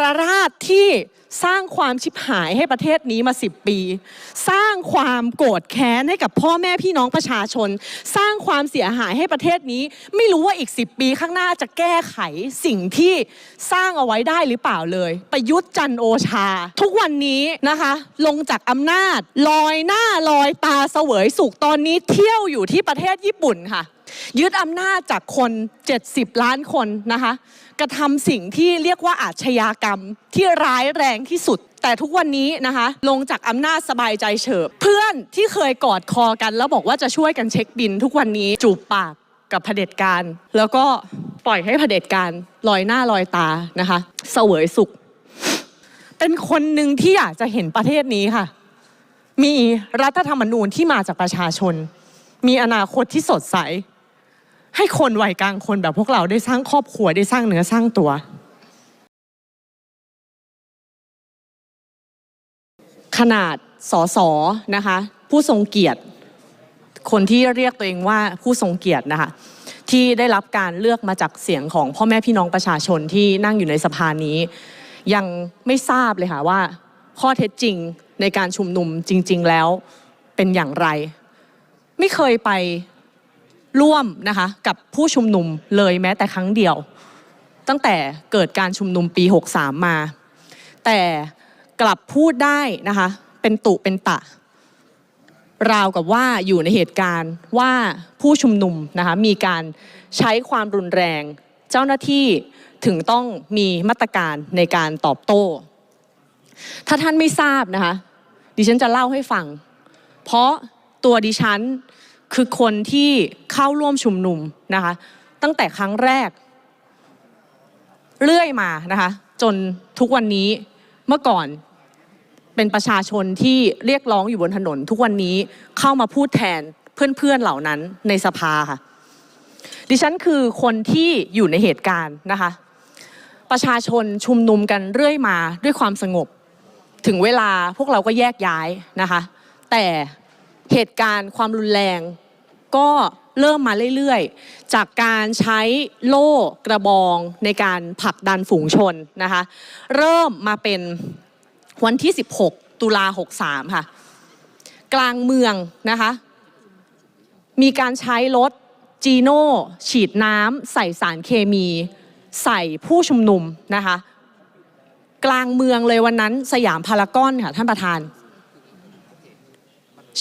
รราชที่สร้างความชิบหายให้ประเทศนี้มา 10 ปี สร้างความโกรธแค้นให้กับพ่อแม่พี่น้องประชาชน สร้างความเสียหายให้ประเทศนี้ ไม่รู้ว่าอีก 10 ปีข้างหน้าจะแก้ไขสิ่งที่สร้างเอาไว้ได้หรือเปล่าเลย ประยุทธ์จันโอชา ทุกวันนี้นะคะ ลงจากอำนาจ ลอยหน้าลอยตาเสวยสุขตอนนี้เที่ยวอยู่ที่ประเทศญี่ปุ่นค่ะ ยึดอำนาจจากคน 70 ล้านคนนะคะ กระทำสิ่งที่เรียกว่าอาชญากรรมที่ร้ายแรงที่สุด แต่ทุกวันนี้นะคะ ลงจากอำนาจสบายใจเฉิบ เพื่อนที่เคยกอดคอกัน แล้วบอกว่าจะช่วยกันเช็คบิน ทุกวันนี้จูบปากกับเผด็จการ แล้วก็ปล่อยให้เผด็จการลอยหน้าลอยตานะคะเสวยสุข เป็นคนหนึ่งที่อยากจะเห็นประเทศนี้ค่ะ มีรัฐธรรมนูญที่มาจากประชาชน มีอนาคตที่สดใส ให้คนวัยกลางคนแบบพวกเราได้สร้างครอบครัวได้สร้างเนื้อสร้างตัว ขนาดสอสอนะคะ ผู้ทรงเกียรติ คนที่เรียกตัวเองว่าผู้ทรงเกียรตินะคะที่ได้รับการเลือกมาจากเสียงของพ่อแม่พี่น้องประชาชนที่นั่งอยู่ในสภานี้ ยังไม่ทราบเลยค่ะว่า ข้อเท็จจริงในการชุมนุมจริง ๆ แล้วเป็นอย่างไร ไม่เคยไป ร่วมนะคะกับผู้ชุมนุมเลยแม้แต่ครั้งเดียว ตั้งแต่เกิดการชุมนุมปี 63 มา แต่กลับพูดได้นะคะเป็นตุเป็นตะ ราวกับว่าอยู่ในเหตุการณ์ว่าผู้ชุมนุมนะคะมีการใช้ความรุนแรง เจ้าหน้าที่ถึงต้องมีมาตรการในการตอบโต้ ถ้าท่านไม่ทราบนะคะดิฉันจะเล่าให้ฟัง เพราะตัวดิฉัน คือคนที่เข้าร่วมชุมนุมนะคะ ตั้งแต่ครั้งแรก เรื่อยมานะคะ จนทุกวันนี้เมื่อก่อนเป็นประชาชนที่เรียกร้องอยู่บนถนน ทุกวันนี้เข้ามาพูดแทนเพื่อนๆเหล่านั้นในสภาค่ะ ดิฉันคือคนที่อยู่ในเหตุการณ์นะคะ ประชาชนชุมนุมกันเรื่อยมาด้วยความสงบ ถึงเวลาพวกเราก็แยกย้ายนะคะ แต่เหตุการณ์ความรุนแรง ก็เริ่มมาเรื่อยๆ จากการใช้โล่กระบองในการผลักดันฝูงชนนะคะ เริ่มมาเป็นวันที่ 16 ตุลา 63 ค่ะ กลางเมืองนะคะ มีการใช้รถจีโน่ฉีดน้ำใส่สารเคมี ใส่ผู้ชุมนุมนะคะ กลางเมืองเลยวันนั้นสยามพารากอนค่ะท่านประธาน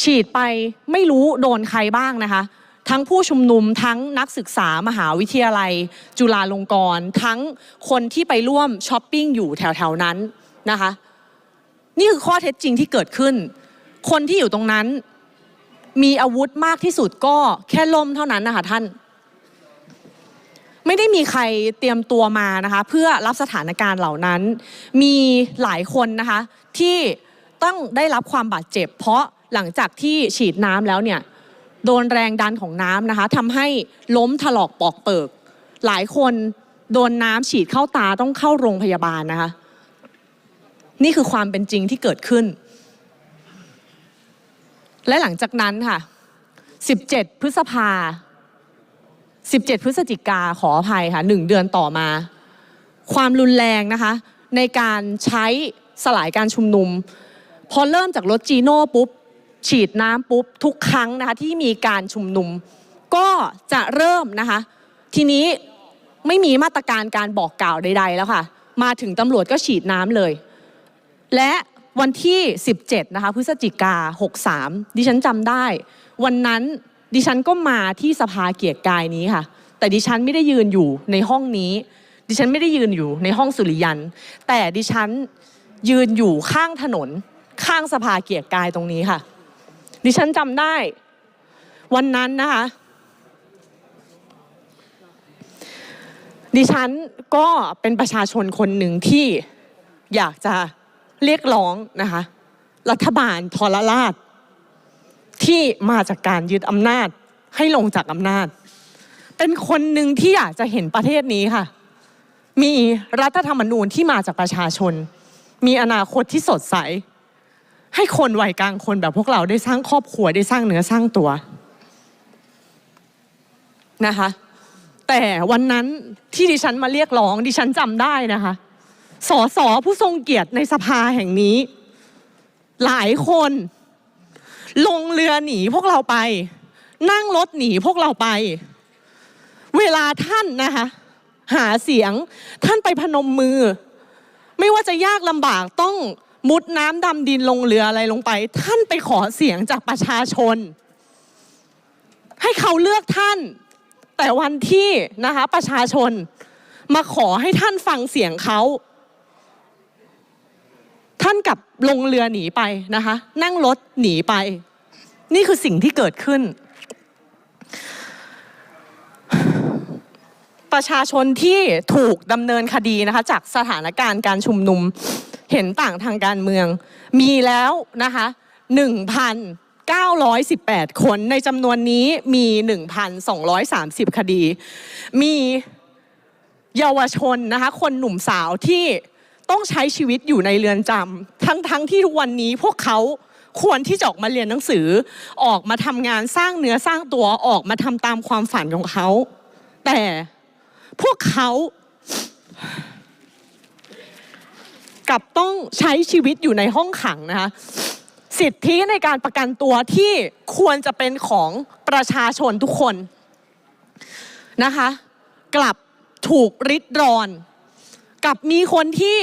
ฉีดไปไม่รู้โดนใครบ้างนะคะ ทั้งผู้ชุมนุมทั้งนักศึกษามหาวิทยาลัย จุฬาลงกรณ์ทั้งคนที่ไปร่วมช้อปปิ้งอยู่แถวๆนั้นนะคะ นี่คือข้อเท็จจริงที่เกิดขึ้น คนที่อยู่ตรงนั้น มีอาวุธมากที่สุดก็แค่ล่มเท่านั้นนะคะท่าน ไม่ได้มีใครเตรียมตัวมานะคะ เพื่อรับสถานการณ์เหล่านั้น มีหลายคนนะคะที่ต้องได้รับความบาดเจ็บ เพราะ หลังจากที่ฉีดน้ำแล้วเนี่ยโดนแรงดันของน้ำนะคะทำให้ล้มถลอกปอกเปิก หลายคนโดนน้ำฉีดเข้าตาต้องเข้าโรงพยาบาลนะคะ นี่คือความเป็นจริงที่เกิดขึ้น และหลังจากนั้นค่ะ 17 พฤษภา 17 พฤศจิกาขออภัยค่ะหนึ่งเดือนต่อมา ความรุนแรงนะคะ ในการใช้สลายการชุมนุม พอเริ่มจากรถจีโน่ปุ๊บ ฉีดน้ำปุ๊บทุกครั้งนะคะที่มีการชุมนุม ก็จะเริ่มนะคะ ทีนี้ไม่มีมาตรการการบอกกล่าวใด ๆ แล้วค่ะ มาถึงตำรวจก็ฉีดน้ำเลย และวันที่ 17 นะคะพฤศจิกา 63 ดิฉันจำได้ วันนั้นดิฉันก็มาที่สภาเกียรติกายนี้ค่ะ แต่ดิฉันไม่ได้ยืนอยู่ในห้องนี้ ดิฉันไม่ได้ยืนอยู่ในห้องสุริยัน แต่ดิฉันยืนอยู่ข้างถนนข้างสภาเกียรติกายตรงนี้ค่ะ ดิฉันจำได้ วันนั้นนะคะ ดิฉันก็เป็นประชาชนคนหนึ่งที่อยากจะเรียกร้องนะคะ รัฐบาลทรราช ที่มาจากการยึดอำนาจให้ลงจากอำนาจ เป็นคนหนึ่งที่อยากจะเห็นประเทศนี้ค่ะ มีรัฐธรรมนูญที่มาจากประชาชน มีอนาคตที่สดใส ให้คนวัยกลางคนแบบพวกเราได้สร้างครอบครัวได้สร้างเนื้อสร้างตัวนะคะ แต่วันนั้นที่ดิฉันมาเรียกร้องดิฉันจำได้นะคะสอสอผู้ทรงเกียรติในสภาแห่งนี้ หลายคน ลงเรือหนีพวกเราไป นั่งรถหนีพวกเราไป เวลาท่านนะคะหาเสียงท่านไปพนมมือ ไม่ว่าจะยากลำบากต้อง มุดน้ำดำดินลงเรืออะไรลงไป ท่านไปขอเสียงจากประชาชน ให้เขาเลือกท่าน แต่วันที่นะคะประชาชนมาขอให้ท่านฟังเสียงเขา ท่านกลับลงเรือหนีไปนะคะ นั่งรถหนีไป นี่คือสิ่งที่เกิดขึ้น ประชาชนที่ถูกดำเนินคดีนะคะ จากสถานการณ์การชุมนุม เห็นต่างทางการเมือง มีแล้วนะคะ1,918 คนในจำนวนนี้มี 1,230 คดี มีเยาวชนนะคะคนหนุ่มสาวที่ต้องใช้ชีวิตอยู่ในเรือนจำทั้งทั้งที่ทุกวันนี้พวกเขาควรที่จะออกมาเรียนหนังสือ ออกมาทำงานสร้างเนื้อสร้างตัวออกมาทำตามความฝันของเขา แต่พวกเขา กลับต้องใช้ชีวิตอยู่ในห้องขังนะคะสิทธิในการประกันตัวที่ควรจะเป็นของประชาชนทุกคนนะคะ กลับถูกริดรอน กับมีคนที่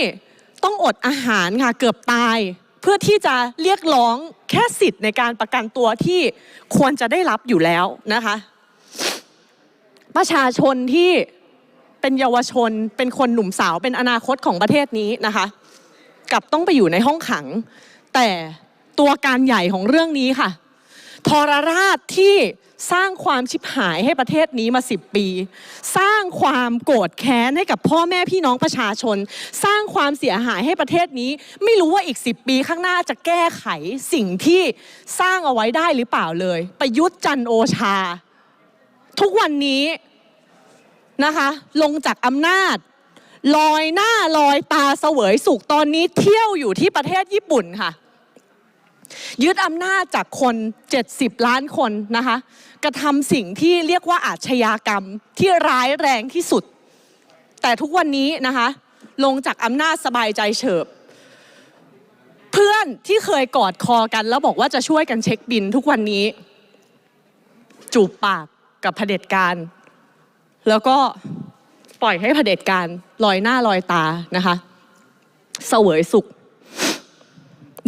ต้องอดอาหารค่ะเกือบตาย เพื่อที่จะเรียกร้องแค่สิทธิ์ในการประกันตัวที่ควรจะได้รับอยู่แล้วนะคะ ประชาชนที่เป็นเยาวชนเป็นคนหนุ่มสาวเป็นอนาคตของประเทศนี้นะคะ กลับต้องไปอยู่ในห้องขัง แต่ตัวการใหญ่ของเรื่องนี้ค่ะทรราชที่สร้างความชิบหายให้ประเทศนี้มาสิบปี สร้างความโกรธแค้นให้กับพ่อแม่พี่น้องประชาชน สร้างความเสียหายให้ประเทศนี้ ไม่รู้ว่าอีกสิบปีข้างหน้าจะแก้ไขสิ่งที่สร้างเอาไว้ได้หรือเปล่าเลย ประยุทธ์จันโอชา ทุกวันนี้นะคะ ลงจากอำนาจ ลอยหน้าลอยตาเสวยสุขตอนนี้เที่ยวอยู่ที่ประเทศญี่ปุ่นค่ะ ยึดอำนาจจากคน 70 ล้านคนนะคะ กระทำสิ่งที่เรียกว่าอาชญากรรมที่ร้ายแรงที่สุด แต่ทุกวันนี้นะคะ ลงจากอำนาจสบายใจเฉิบ เพื่อนที่เคยกอดคอกัน แล้วบอกว่าจะช่วยกันเช็คบินทุกวันนี้ จูบปากกับเผด็จการ แล้วก็ ปล่อยให้เผด็จการลอยหน้าลอยตานะคะเสวยสุข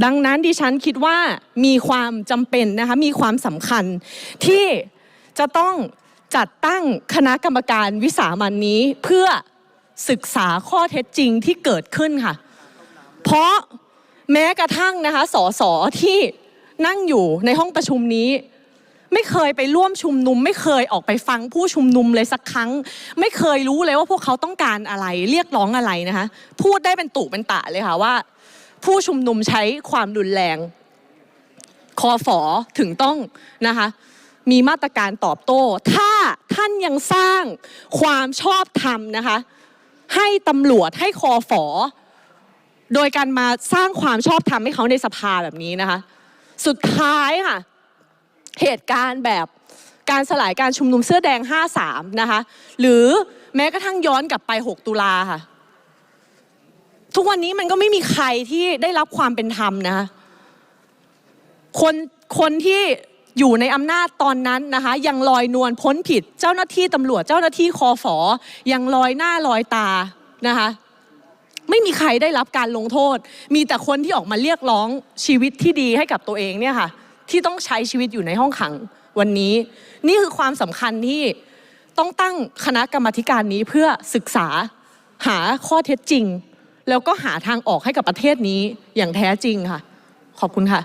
ดังนั้นดิฉันคิดว่ามีความจำเป็นนะคะมีความสำคัญที่จะต้องจัดตั้งคณะกรรมการวิสามันนี้เพื่อศึกษาข้อเท็จจริงที่เกิดขึ้นค่ะ เพราะแม้กระทั่งนะคะสสที่นั่งอยู่ในห้องประชุมนี้ ไม่เคยไปร่วมชุมนุม ไม่เคยออกไปฟังผู้ชุมนุมเลยสักครั้ง ไม่เคยรู้เลยว่าพวกเขาต้องการอะไร เรียกร้องอะไรนะคะ พูดได้เป็นตุเป็นตะเลยค่ะว่า ผู้ชุมนุมใช้ความรุนแรงคอฝอถึงต้องนะคะมีมาตรการตอบโต้ ถ้าท่านยังสร้างความชอบธรรมนะคะให้ตำรวจให้คอฝอโดยการมาสร้างความชอบธรรมให้เขาในสภาแบบนี้นะคะ สุดท้ายค่ะ เหตุการณ์แบบการสลายการชุมนุมเสื้อแดง 53 นะคะ หรือแม้กระทั่งย้อนกลับไป 6 ตุลาค่ะ ทุกวันนี้มันก็ไม่มีใครที่ได้รับความเป็นธรรมนะคะคนคนที่อยู่ในอำนาจตอนนั้นนะคะ ยังลอยนวลพ้นผิดเจ้าหน้าที่ตำรวจเจ้าหน้าที่คอฝอยังลอยหน้าลอยตานะคะไม่มีใครได้รับการลงโทษ มีแต่คนที่ออกมาเรียกร้องชีวิตที่ดีให้กับตัวเองเนี่ยค่ะ ที่ต้องใช้ชีวิตอยู่ในห้องขังวันนี้ นี่คือความสำคัญที่ต้องตั้งคณะกรรมธิการนี้เพื่อศึกษาหาข้อเท็จจริง แล้วก็หาทางออกให้กับประเทศนี้อย่างแท้จริงค่ะ ขอบคุณค่ะ